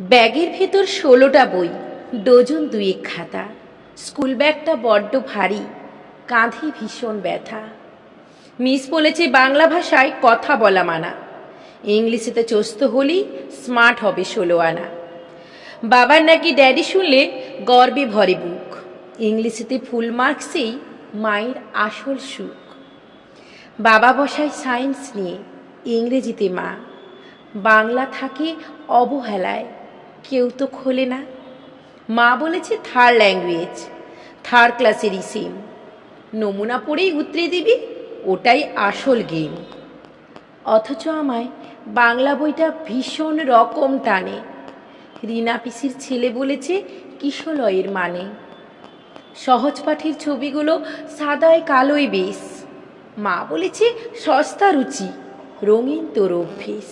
ব্যাগের ভেতর ষোলোটা বই, ডজন দুয়েক খাতা। স্কুল ব্যাগটা বড্ড ভারী, কাঁধে ভীষণ ব্যথা। মিস বলেছে বাংলা ভাষায় কথা বলা মানা। ইংলিশেতে চস্ত হলেই স্মার্ট হবে ষোলো আনা। বাবার নাকি ড্যাডি শুনলে গর্বে ভরে বুক। ইংলিশেতে ফুল মার্কসেই মায়ের আসল সুখ। বাবা বসায় সায়েন্স নিয়ে, ইংরেজিতে মা। বাংলা থাকে অবহেলায় কেউ তো খোলে না। মা বলেছে থার্ড ল্যাঙ্গুয়েজ থার্ড ক্লাসেরই সেম নমুনা পড়েই উতরে দিবি, ওটাই আসল গেম অথচ আমায় বাংলা বইটা ভীষণ রকম টানে। রিনা পিসির ছেলে বলেছে কিশলয়ের মানে। সহজ পাঠের ছবিগুলো সাদায় কালোই বেশ। মা বলেছে সস্তা রুচি, রঙিন তোর অভ্যেস।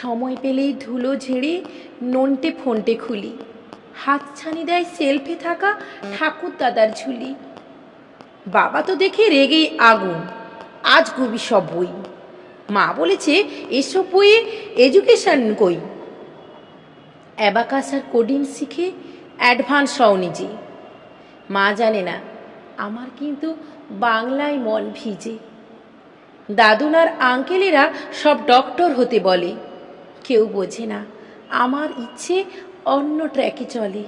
সময় পেলেই ধুলো ঝেড়ে নন্টে ফোনটে খুলি। হাত ছানি দেয় সেলফে থাকা ঠাকুর দাদার ঝুলি। বাবা তো দেখে রেগেই আগুন, আজ গুবি সব বই। মা বলেছে, এসব বইয়ে এডুকেশন কই? অ্যাবাকাস আর কোডিং শিখে অ্যাডভান্স হও নিজে। মা জানে না, আমার কিন্তু বাংলায় মন ভিজে। দাদুনার আঙ্কেলেরা সব ডক্টর হতে বলে। কেউ বোঝে না। আমার ইচ্ছে অন্য ট্র্যাকে চলে।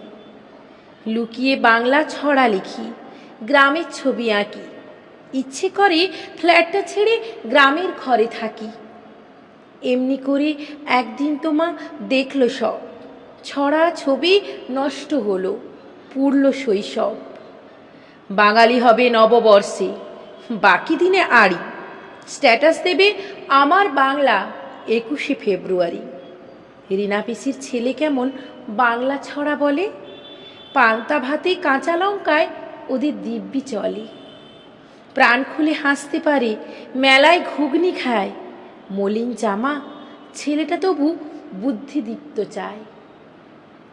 লুকিয়ে বাংলা ছড়া লিখি, গ্রামের ছবি আঁকি। ইচ্ছে করে ফ্ল্যাটটা ছেড়ে গ্রামের ঘরে থাকি। এমনি করে একদিন তোমা দেখল সব। ছড়া ছবি নষ্ট হলো পুরল শৈশব। বাঙালি হবে নববর্ষে, বাকি দিনে আড়ি। স্ট্যাটাস দেবে আমার বাংলা একুশে ফেব্রুয়ারি। রিনা পিসির ছেলে কেমন বাংলা ছড়া বলে? পান্তা ভাতে কাঁচা লঙ্কায় ওদের দিব্যি চলে। প্রাণ খুলে হাসতে পারে, মেলায় ঘুগনি খায়। মলিন জামা, ছেলেটা তবু বুদ্ধিদীপ্ত চায়।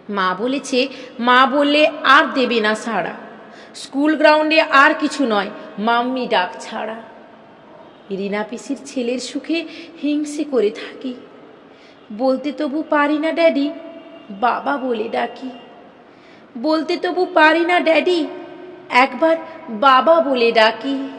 মা বলেছে, মা বললে আর দেবে না সাড়া। স্কুল গ্রাউন্ডে আর কিছু নয়, মাম্মি ডাক ছাড়া। রিনা পিসির ছেলের সুখে হিংসে করে থাকি। বলতে তবু পারি না ড্যাডি, বাবা বলে ডাকি। বলতে তবু পারি না ড্যাডি, একবার বাবা বলে ডাকি।